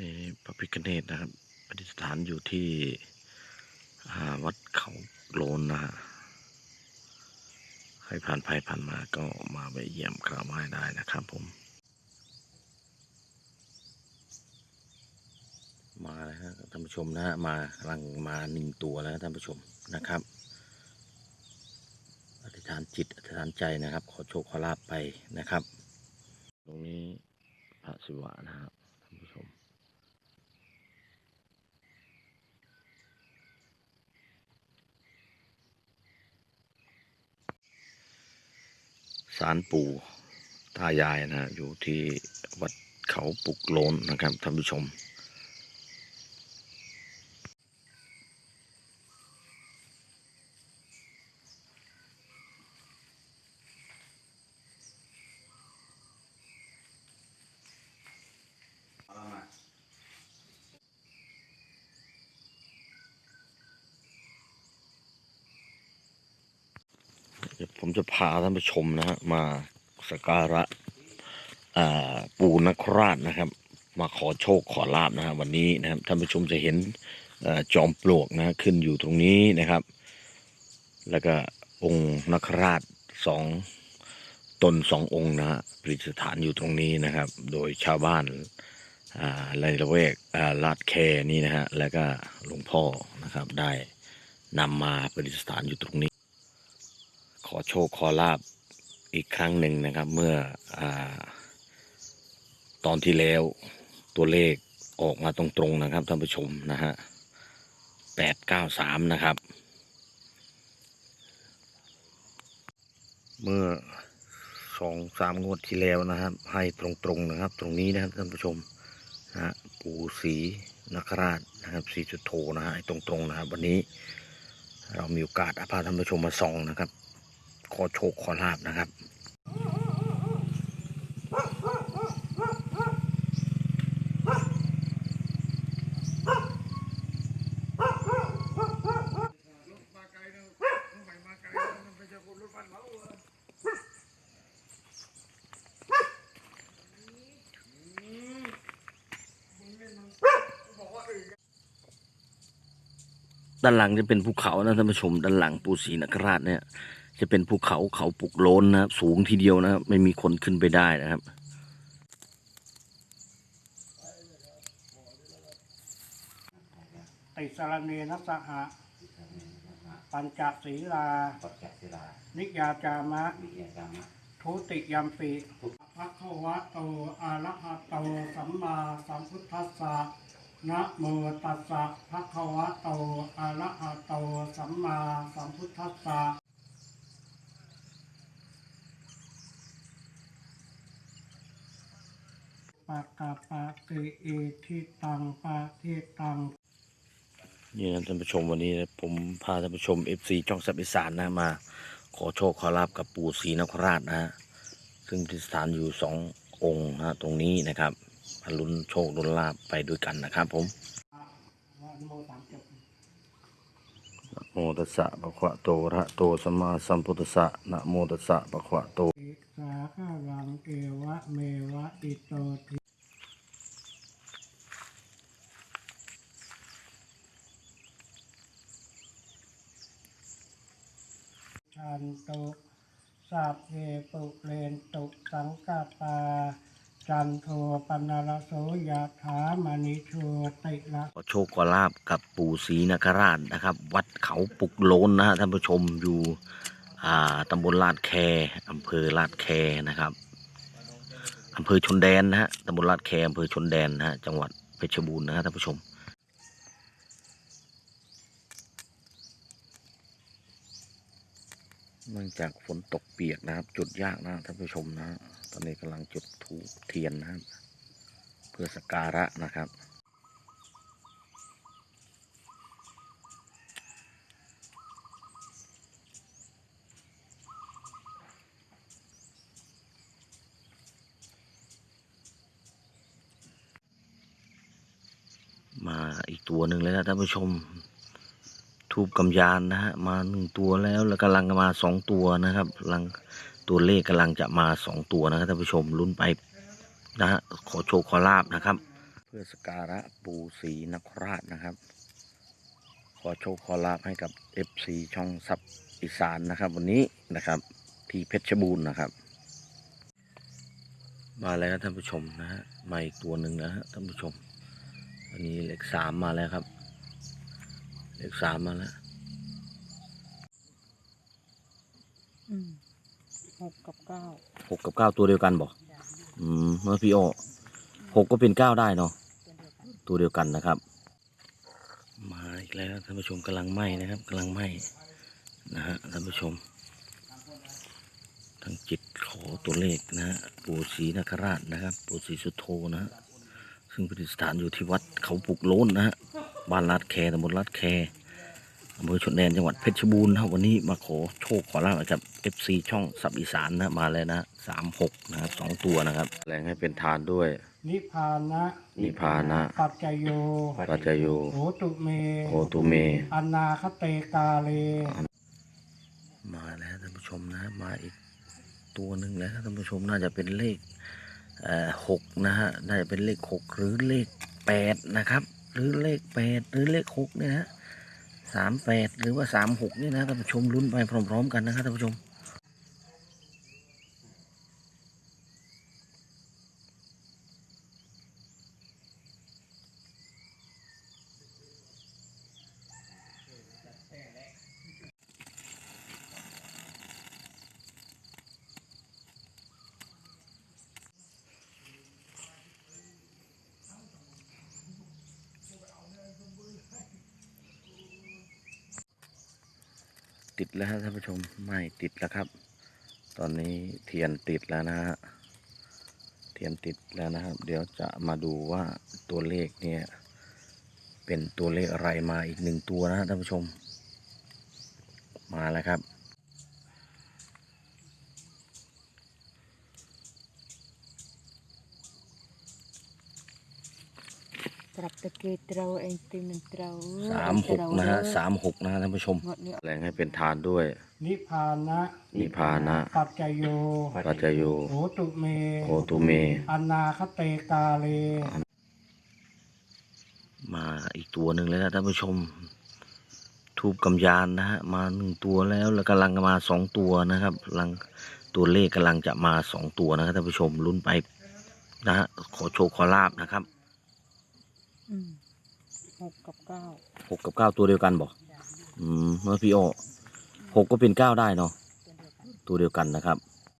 นี่พระพิฆเนศนะครับปฏิสถานอยู่ที่วัดเขาโลนนะฮะใครผ่านไปผ่านมาก็มาไปเยี่ยมกราบไหว้ได้นะครับผม มาแล้วฮะท่านผู้ชมนะฮะมากำลังมาหนึ่งตัวแล้วท่านผู้ชมนะครับอธิษฐานจิตอธิษฐานใจนะครับ ขอโชคขอลาบไปนะครับ ตรงนี้พระศิวะนะครับท่านผู้ชม ศารปู่ตายายนะฮะอยู่ที่วัดเขาปุกโลนนะครับท่านผู้ชม ผมจะพาท่านผู้ชมนะฮะมาสการะปู่นคราชนะครับ มาขอโชคขอลาบนะฮะวันนี้นะครับท่านผู้ชมจะเห็นอจอมปลวกนะขึ้นอยู่ตรงนี้นะครับ แล้วก็องค์นคราชสองตนสององค์นะฮะประดิษฐานอยู่ตรงนี้นะครับ โดยชาวบ้านอ่าในละแวกลาดแคนี่นะฮะแล้วก็หลวงพ่อนะครับได้นำมาประดิษฐานอยู่ตรงนี้ ขอโชคขอลาบอีกครั้งหนึ่งนะครับ เมื่ออตอนที่แล้วตัวเลขออกมาตรงๆนะครับท่านผู้ชมนะฮะแปดเก้าสามนะครับ เมื่อสองสามงวดที่แล้วนะครับ ให้ตรงๆนะครับ ตรงนี้นะครับท่านผู้ชมนะฮะปู่ศรีนคราชนะครับศรีจุดโทนะฮะให้ตรงๆนะครับ วันนี้เรามีโอกาสอาพาท่านผู้ชมมาส่องนะครับ ขอโชคขอลาบนะครับด้านหลังจะเป็นภูเขานะท่านผู้ชมด้านหลังปูศรีนคราชเนี่ย จะเป็นภูเขาเขาปุกโลนนะครับ สูงทีเดียวนะครับ ไม่มีคนขึ้นไปได้นะครับ ติสรเนนัสสหะ ปัญจศีลา ปัจจักศิลานิยาจามะ วิยากรรมะทุติยัมปิภะคะวะโตอะระหะโตสัมมาสัมพุทธัสสะนะโมตัสสะภะคะวะโตอะระหะโตสัมมาสัมพุทธัสสะ ปะกะปะติอิทิตังปะทิตังนี่นะท่านผู้ชมวันนี้ผมพาท่านผู้ชมเอฟซีช่องสับอิสานนะมา ขอโชคขอลาบกับปู่ศรีนคราชนะฮะซึ่งที่สถานอยู่สององค์นะตรงนี้นะครับมาลุ้นโชคลุ้นลาบไปด้วยกันนะครับผมวันโมสามจบ โมตัสสะปะควะโตระโตสัมมาสัมพุทธัสสะนะโมตัสสะปะควะโตอิสาขะรังเอวะเมวะอิโตทิชันตุสัพเพปุเรนตุสังกปา จันโทปนรโสยถามณิโชติละขอโชคขอลาบกับปู่ศรีนคราชนะครับ วัดเขาปุกโลนนะฮะท่านผู้ชมอยู่อ่าตำบลลาดแคอำเภอลาดแคนะครับอำเภอชนแดนนะฮะตำบลลาดแคอำเภอชนแดนนะฮะจังหวัดเพชรบูรณ์นะฮะท่านผู้ชมเนื่องจากฝนตกเปียกนะครับ จุดยากนะท่านผู้ชมนะฮะต อนนี้กำลังจุดธูปเทียนนะครับ เพื่อสักการะนะครับมาอีกตัวหนึ่งเลยนะท่านผู้ชม ทูบกำยานนะฮะมาหนึ่งตัวแล้วแล้วกำลังมาสองตัวนะครับกำลัง ตัวเลขกำลังจะมาสองตัวนะครับท่านผู้ชมลุ้นไปนะฮะขอโชคขอลาบนะครับ เพื่อสการะปูศรีนคราชนะครับ ขอโชคขอลาบให้กับ FC ช่องซับอีสานนะครับ วันนี้นะครับ ที่เพชรบูรณ์นะครับ มาแล้วครับท่านผู้ชมนะฮะมาอีกตัวหนึ่งนะฮะท่านผู้ชม วันนี้เลขสามมาแล้วครับ เลขสามมาแล้ว อืม หกกับเก้าหกกับเก้าตัวเดียวกันบอกอืมเมื่อพี่โอหกก็เป็นเก้าได้เนาะตัวเดียวกันนะครับ มาอีกแล้วท่านผู้ชมกำลังไหม้นะครับกำลังไหม้นะฮะท่านผู้ชมทั้งจิตขอตัวเลขนะฮะปู่ศรีนคราชนะครับ ปู่ศรีสุโธนะฮะซึ่งประดิษฐานอยู่ที่วัดเขาปุกโล้นนะฮะบ้านลาดแคตำบลลาดแค อำเภอชนแดนจังหวัดเพชรบูรณ์นะครับวันนี้มาขอโชคขอลาบจากเอฟซีช่องสับอีสานนะมาเลยนะสามหกนะครับสองตัวนะครับแรงให้เป็นทานด้วย นิพพานะนิพพานะปัจจโยปัจจโยโหตุเมโหตุเมอนาคเตกาเล มาแล้วท่านผู้ชมนะมาอีกตัวหนึ่งแล้วท่านผู้ชมน่าจะเป็นเลขเอ่อหกนะฮะน่าจะเป็นเลขหกหรือเลขแปดนะครับ หรือเลขแปดหรือเลขหกเนี่ยนะ สามแปดหรือว่าสามหกนี่นะท่านผู้ชมลุ้นไปพร้อม ๆ กันนะครับท่านผู้ชม ติดแล้วท่านผู้ชมไม่ติดแล้วครับ ตอนนี้เทียนติดแล้วนะฮะเทียนติดแล้วนะครับ เดี๋ยวจะมาดูว่าตัวเลขเนี่ย เป็นตัวเลขอะไรมาอีกหนึ่งตัวนะท่านผู้ชม มาแล้วครับ ปรับตะเกียเตราเองตีหนึ่งเตราสามหกนะฮะสามหกนะฮะท่านผู้ชมงวดนี้แรงให้เป็นทานด้วย นิพพานะนิพพานะ ปัจจโย ปัจจโยโหตุเมโหตุเมอนาคเตกาเล มาอีกตัวหนึ่งแล้วนะท่านผู้ชม ทูบกำยานนะฮะ มาหนึ่งตัวแล้ว แล้วกำลังมาสองตัวนะครับกำลังตัวเลขกำลังจะมาสองตัวนะครับท่านผู้ชมลุ้นไปนะฮะขอโชคขอลาบนะครับอืม หกกับเก้าหกกับเก้าตัวเดียวกันบอกอืมเมื่อพี่โอหกก็เป็นเก้าได้เนาะตัวเดียวกันนะครับ